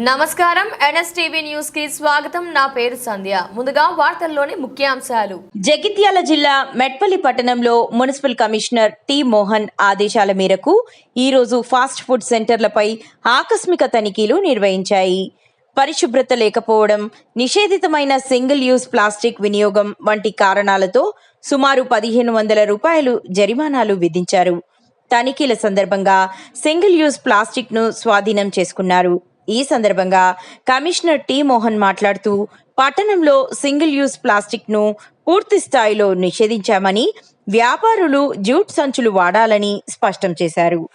నమస్కారం. ఎన్ఎస్టీవీ న్యూస్కి స్వాగతం. నా పేరు సంధ్య. ముందుగా వార్తల్లోని ముఖ్యాంశాలు. జగిత్యాల జిల్లా మెట్పల్లి పట్టణంలో మున్సిపల్ కమిషనర్ టి మోహన్ ఆదేశాల మేరకు ఈరోజు ఫాస్ట్ ఫుడ్ సెంటర్లపై ఆకస్మిక తనిఖీలు నిర్వహించాయి. పరిశుభ్రత లేకపోవడం నిషేధితమైన సింగిల్ యూజ్ ప్లాస్టిక్ వినియోగం వంటి కారణాలతో సుమారు పదిహేను వందల రూపాయలు జరిమానాలు విధించారు. తనిఖీల సందర్భంగా సింగిల్ యూజ్ ప్లాస్టిక్ను స్వాధీనం చేసుకున్నారు. ఈ సందర్భంగా కమిషనర్ టి మోహన్ మాట్లాడుతూ పట్టణంలో సింగిల్ యూజ్ ప్లాస్టిక్ను పూర్తి స్థాయిలో నిషేధించామని వ్యాపారులు జూట్ సంచులు వాడాలని స్పష్టం చేశారు.